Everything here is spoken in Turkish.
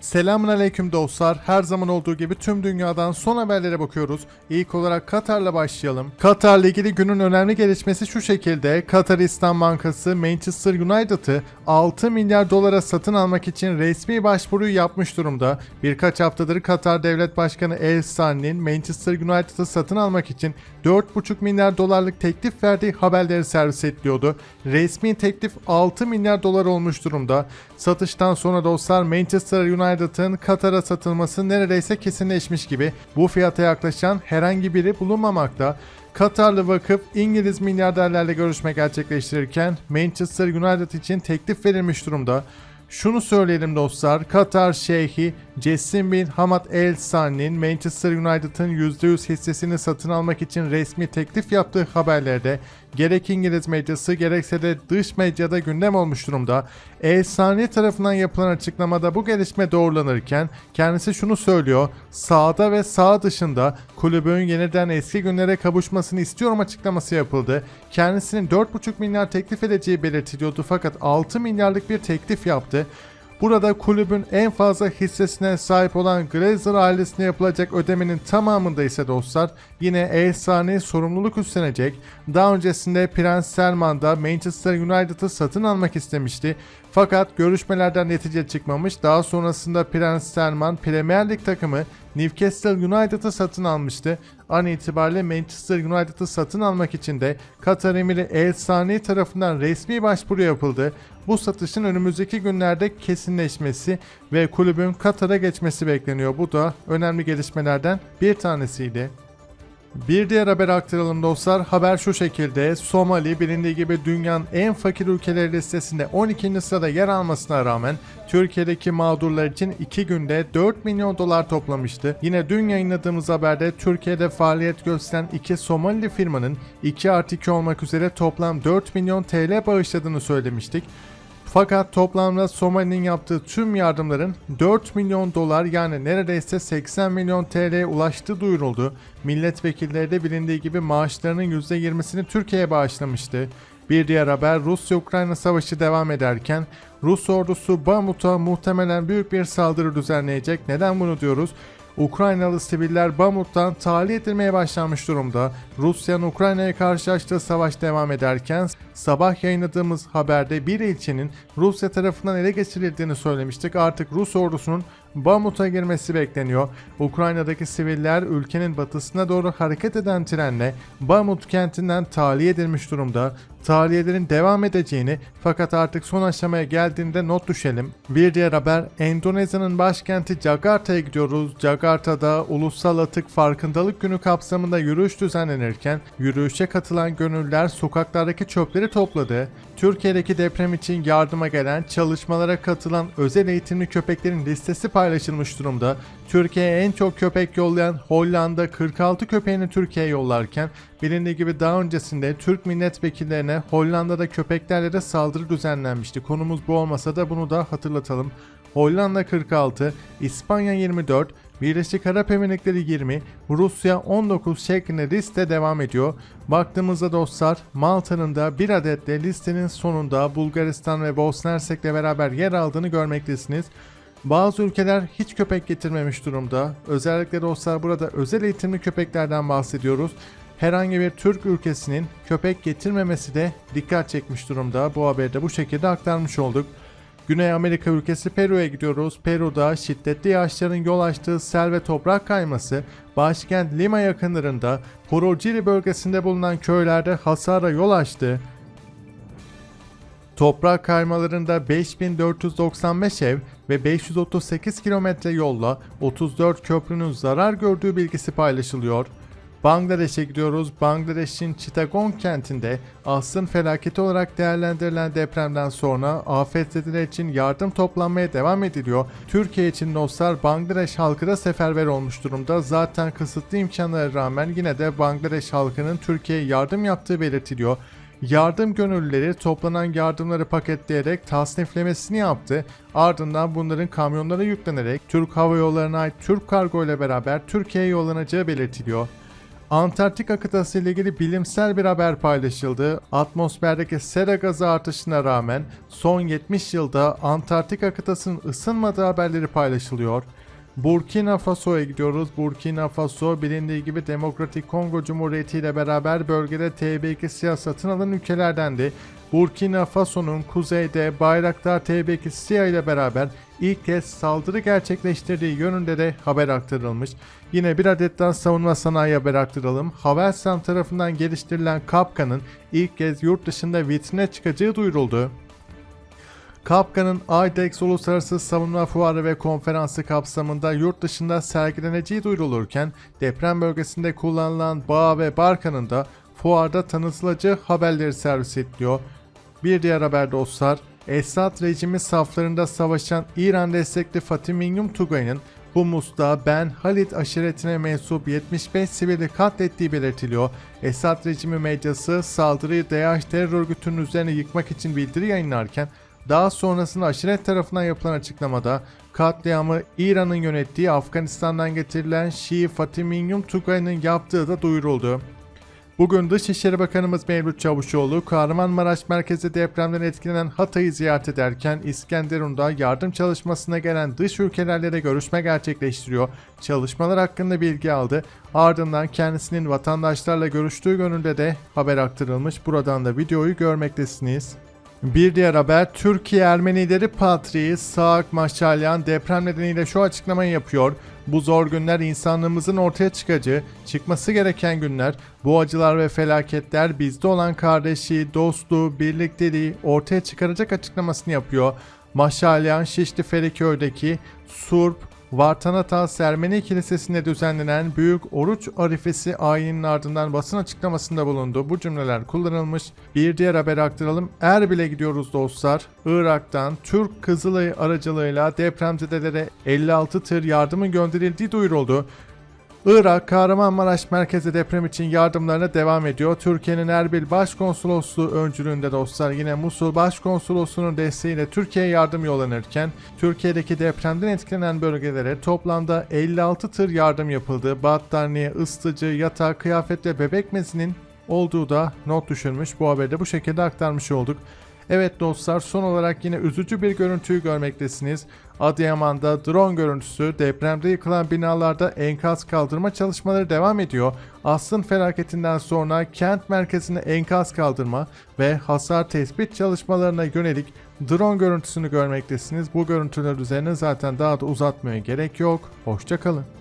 Selamünaleyküm dostlar. Her zaman olduğu gibi tüm dünyadan son haberlere bakıyoruz. İlk olarak Katar'la başlayalım. Katar'la ilgili günün önemli gelişmesi şu şekilde. Kataristan Bankası Manchester United'ı 6 milyar dolara satın almak için resmi başvuruyu yapmış durumda. Birkaç haftadır Katar Devlet Başkanı El Sani'nin Manchester United'ı satın almak için 4,5 milyar dolarlık teklif verdiği haberleri servis ediliyordu. Resmi teklif 6 milyar dolar olmuş durumda. Satıştan sonra dostlar Manchester United'ın Katar'a satılması neredeyse kesinleşmiş gibi. Bu fiyata yaklaşan herhangi biri bulunmamakta. Katarlı vakıf İngiliz milyarderlerle görüşme gerçekleştirirken Manchester United için teklif verilmiş durumda. Şunu söyleyelim dostlar, Katar Şeyhi Jessim bin Hamad El Sani'nin Manchester United'ın %100 hissesini satın almak için resmi teklif yaptığı haberlerde gerek İngiliz medyası gerekse de dış medyada gündem olmuş durumda. El Sani tarafından yapılan açıklamada bu gelişme doğrulanırken kendisi şunu söylüyor. Sağda ve sağ dışında kulübün yeniden eski günlere kavuşmasını istiyorum açıklaması yapıldı. Kendisinin 4,5 milyar teklif edeceği belirtiliyordu fakat 6 milyarlık bir teklif yaptı. Burada kulübün en fazla hissesine sahip olan Glazer ailesine yapılacak ödemenin tamamında ise dostlar yine El Sani sorumluluk üstlenecek. Daha öncesinde Prens Selman da Manchester United'ı satın almak istemişti. Fakat görüşmelerden netice çıkmamış. Daha sonrasında Prens Selman Premier Lig takımı Newcastle United'ı satın almıştı. An itibariyle Manchester United'ı satın almak için de Katar Emiri El Sani tarafından resmi başvuru yapıldı. Bu satışın önümüzdeki günlerde kesinleşmesi ve kulübün Katar'a geçmesi bekleniyor. Bu da önemli gelişmelerden bir tanesiydi. Bir diğer haber aktaralım dostlar. Haber şu şekilde. Somali bilindiği gibi dünyanın en fakir ülkeleri listesinde 12. sırada yer almasına rağmen Türkiye'deki mağdurlar için 2 günde 4 milyon dolar toplamıştı. Yine dün yayınladığımız haberde Türkiye'de faaliyet gösteren iki Somali firmanın 2 artı 2 olmak üzere toplam 4 milyon TL bağışladığını söylemiştik. Fakat toplamda Somali'nin yaptığı tüm yardımların 4 milyon dolar yani neredeyse 80 milyon TL'ye ulaştığı duyuruldu. Milletvekilleri de bilindiği gibi maaşlarının %20'sini Türkiye'ye bağışlamıştı. Bir diğer haber Rusya-Ukrayna savaşı devam ederken Rus ordusu Bamut'a muhtemelen büyük bir saldırı düzenleyecek. Neden bunu diyoruz? Ukraynalı siviller Bamut'tan tahliye edilmeye başlanmış durumda. Rusya'nın Ukrayna'ya karşı açtığı savaş devam ederken sabah yayınladığımız haberde bir ilçenin Rusya tarafından ele geçirildiğini söylemiştik. Artık Rus ordusunun Bamut'a girmesi bekleniyor. Ukrayna'daki siviller ülkenin batısına doğru hareket eden trenle Bamut kentinden tahliye edilmiş durumda. Tahliyelerin devam edeceğini fakat artık son aşamaya geldiğinde not düşelim. Bir diğer haber Endonezya'nın başkenti Jakarta'ya gidiyoruz. Jakarta'da Ulusal Atık Farkındalık Günü kapsamında yürüyüş düzenlenirken yürüyüşe katılan gönüllüler sokaklardaki çöpleri topladı. Türkiye'deki deprem için yardıma gelen, çalışmalara katılan özel eğitimli köpeklerin listesi paylaşılmış durumda. Türkiye'ye en çok köpek yollayan Hollanda 46 köpeğini Türkiye'ye yollarken bilindiği gibi daha öncesinde Türk milletvekillerine Hollanda'da köpeklerle de saldırı düzenlenmişti. Konumuz bu olmasa da bunu da hatırlatalım. Hollanda 46, İspanya 24, Birleşik Arap Emirlikleri 20, Rusya 19 şeklinde liste devam ediyor. Baktığımızda dostlar Malta'nın da bir adetle listenin sonunda Bulgaristan ve Bosna Hersek'le beraber yer aldığını görmektesiniz. Bazı ülkeler hiç köpek getirmemiş durumda. Özellikle dostlar burada özel eğitimli köpeklerden bahsediyoruz. Herhangi bir Türk ülkesinin köpek getirmemesi de dikkat çekmiş durumda. Bu haberde bu şekilde aktarmış olduk. Güney Amerika ülkesi Peru'ya gidiyoruz. Peru'da şiddetli yağışların yol açtığı sel ve toprak kayması başkent Lima yakınlarında Huruciri bölgesinde bulunan köylerde hasara yol açtı. Toprak kaymalarında 5495 ev ve 538 kilometre yolla 34 köprünün zarar gördüğü bilgisi paylaşılıyor. Bangladeş'e gidiyoruz. Bangladeş'in Chittagong kentinde asrın felaketi olarak değerlendirilen depremden sonra afetzedeler için yardım toplanmaya devam ediliyor. Türkiye için dostlar Bangladeş halkı da seferber olmuş durumda. Zaten kısıtlı imkanlara rağmen yine de Bangladeş halkının Türkiye'ye yardım yaptığı belirtiliyor. Yardım gönüllüleri toplanan yardımları paketleyerek tasniflemesini yaptı. Ardından bunların kamyonlara yüklenerek Türk Hava Yolları'na ait Türk Kargo ile beraber Türkiye'ye yollanacağı belirtiliyor. Antarktika kıtası ile ilgili bilimsel bir haber paylaşıldı. Atmosferdeki sera gazı artışına rağmen son 70 yılda Antarktika kıtasının ısınmadığı haberleri paylaşılıyor. Burkina Faso'ya gidiyoruz. Burkina Faso bilindiği gibi Demokratik Kongo Cumhuriyeti ile beraber bölgede TB2 siyah satın alan ülkelerdendi. Burkina Faso'nun kuzeyde Bayraktar TB2 siyah ile beraber ilk kez saldırı gerçekleştirdiği yönünde de haber aktarılmış. Yine bir adet daha savunma sanayi haber aktaralım. Havelsan tarafından geliştirilen Kapkan'ın ilk kez yurt dışında vitrine çıkacağı duyuruldu. Kapkan'ın IDEX Uluslararası Savunma Fuarı ve Konferansı kapsamında yurt dışında sergileneceği duyurulurken deprem bölgesinde kullanılan bağ ve barkanın da fuarda tanıtılacağı haberleri servis ediliyor. Bir diğer haber dostlar, Esad rejimi saflarında savaşan İran destekli Fatih Minyum Tugay'ın Humus'ta Ben Halid aşiretine mensup 75 sivili katlettiği belirtiliyor. Esad rejimi medyası saldırıyı DAEŞ terör örgütünün üzerine yıkmak için bildiri yayınlarken daha sonrasında aşiret tarafından yapılan açıklamada katliamı İran'ın yönettiği Afganistan'dan getirilen Şii Fatih Minyum Tugay'ın yaptığı da duyuruldu. Bugün Dışişleri Bakanımız Mevlüt Çavuşoğlu, Kahramanmaraş merkezi depremden etkilenen Hatay'ı ziyaret ederken İskenderun'da yardım çalışmasına gelen dış ülkelerle de görüşme gerçekleştiriyor. Çalışmalar hakkında bilgi aldı. Ardından kendisinin vatandaşlarla görüştüğü yönünde de haber aktarılmış. Buradan da videoyu görmektesiniz. Bir diğer haber Türkiye Ermeni lideri Patriği Saak Maşalyan deprem nedeniyle şu açıklamayı yapıyor. Bu zor günler insanlığımızın ortaya çıkacağı, çıkması gereken günler. Bu acılar ve felaketler bizde olan kardeşliği, dostluğu, birlikteliği ortaya çıkaracak açıklamasını yapıyor. Maşalyan Şişli Feriköy'deki Surp Vartanatas Ermeni Kilisesi'nde düzenlenen Büyük Oruç Arifesi ayinin ardından basın açıklamasında bulundu. Bu cümleler kullanılmış. Bir diğer haber aktaralım. Erbil'e gidiyoruz dostlar. Irak'tan Türk Kızılayı aracılığıyla depremzedelere 56 tır yardımın gönderildiği duyuruldu. Irak, Kahramanmaraş merkezi deprem için yardımlarına devam ediyor. Türkiye'nin Erbil Başkonsolosluğu öncülüğünde dostlar yine Musul Başkonsolosluğu'nun desteğiyle Türkiye'ye yardım yollanırken Türkiye'deki depremden etkilenen bölgelere toplamda 56 tır yardım yapıldı. Battaniye, ısıtıcı, yatak, kıyafet ve bebek mesinin olduğu da not düşülmüş. Bu haberi de bu şekilde aktarmış olduk. Evet dostlar son olarak yine üzücü bir görüntüyü görmektesiniz. Adıyaman'da drone görüntüsü depremde yıkılan binalarda enkaz kaldırma çalışmaları devam ediyor. Asrın felaketinden sonra kent merkezine enkaz kaldırma ve hasar tespit çalışmalarına yönelik drone görüntüsünü görmektesiniz. Bu görüntüler üzerine zaten daha da uzatmaya gerek yok. Hoşçakalın.